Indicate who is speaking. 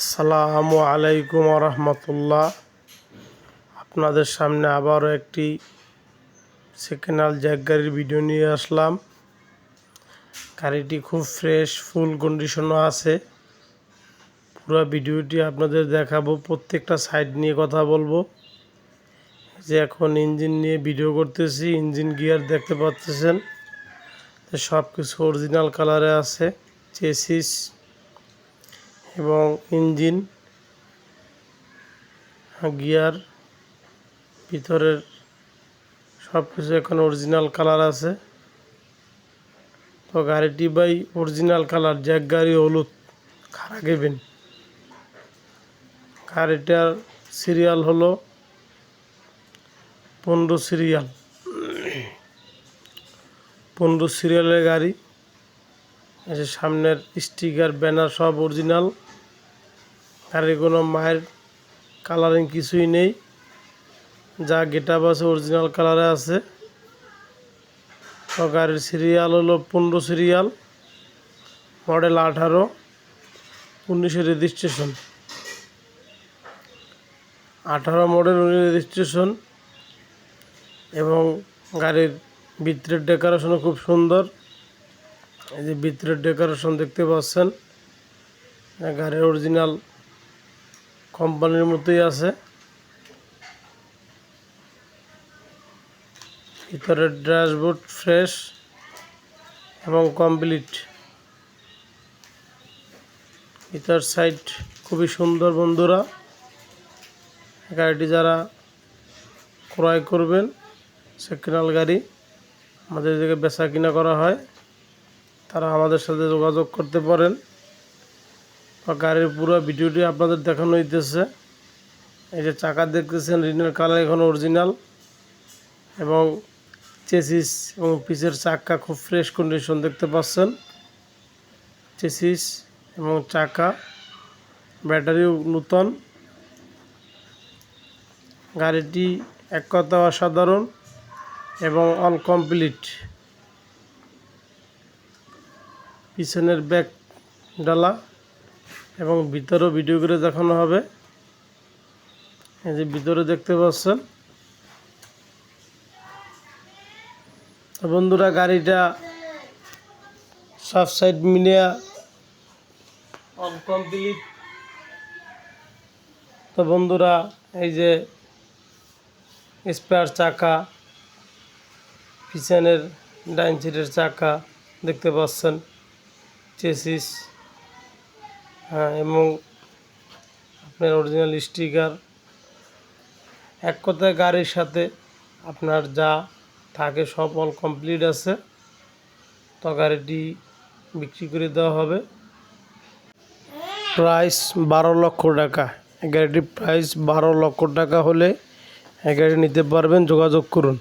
Speaker 1: আসসালামু আলাইকুম রহমতুল্লাহ। আপনাদের সামনে আবারও একটি সেকেন্ড হ্যান্ড জ্যাক গাড়ির ভিডিও নিয়ে আসলাম। গাড়িটি খুব ফ্রেশ ফুল কন্ডিশনও আছে। পুরো ভিডিওটি আপনাদের দেখাবো, প্রত্যেকটা সাইড নিয়ে কথা বলব। যে এখন ইঞ্জিন নিয়ে ভিডিও করতেছি ইঞ্জিন গিয়ার দেখতে পাচ্ছেন। সব কিছু অরিজিনাল কালারে আছে চেসিস এবং ইঞ্জিন, গিয়ার, ভিতরের সব কিছু এখন অরিজিনাল কালার আছে। তো গাড়িটি বাই অরিজিনাল কালার জ্যাক গাড়ি হলুদ খারা গেবেন গাড়িটার সিরিয়াল হলো পনেরো সিরিয়াল পনেরো সিরিয়ালের গাড়ি সামনের স্টিকার ব্যানার সব অরিজিনাল গাড়ির কোনো মায়ের কালারিং কিছুই নেই। যা গেট আপ আছে অরিজিনাল কালারে আছে। তো গাড়ির সিরিয়াল হলো পনেরো সিরিয়াল মডেল আঠারো উনিশের রেজিস্ট্রেশন আঠারো মডেল উনিশ রেজিস্ট্রেশন এবং গাড়ির ভিতরের ডেকোরেশনও খুব সুন্দর। এই যে ভিতরের ডেকোরেশন দেখতে পাচ্ছেন, গাড়ির অরিজিনাল কোম্পানির মতোই আছে। ভিতরের ড্যাশবোর্ড ফ্রেশ এবং কমপ্লিট। ভিতর সাইড খুবই সুন্দর বন্ধুরা। গাড়িটি যারা ক্রয় করবেন সেকেন্ড গাড়ি আমাদের দিকে বেচা কিনা করা হয়। তারা আমাদের সাথে যোগাযোগ করতে পারেন। বা গাড়ির পুরো ভিডিওটি আপনাদের দেখানো হইতেছে। এই যে চাকা দেখতেছেন, রিনের কালার এখন অরিজিনাল এবং চেসিস এবং পিসের চাকা খুব ফ্রেশ কন্ডিশন দেখতে পাচ্ছেন। চেসিস এবং চাকা ব্যাটারিও নূতন। গাড়িটি এক কথা অসাধারণ এবং অল কমপ্লিট পিছনের ব্যাগ ডালা এবং ভিতরেও ভিডিও করে দেখানো হবে। এই যে ভিতরে দেখতে পাচ্ছেন। বন্ধুরা, গাড়িটা সব সাইড মিলিয়া কমপ্লিট তো বন্ধুরা, এই যে স্পেয়ার চাকা, পিছনের ডাইন চাকা দেখতে পাচ্ছেন। চেসিস হ্যাঁ এবং আপনার অরিজিনাল স্টিকার এক কথায় গাড়ির সাথে আপনার যা থাকে সব অল কমপ্লিট আছে। তো গাড়িটি বিক্রি করে দেওয়া হবে। প্রাইস বারো লক্ষ টাকা। গাড়িটির প্রাইস বারো লক্ষ টাকা হলে গাড়ি নিতে পারবেন। যোগাযোগ করুন।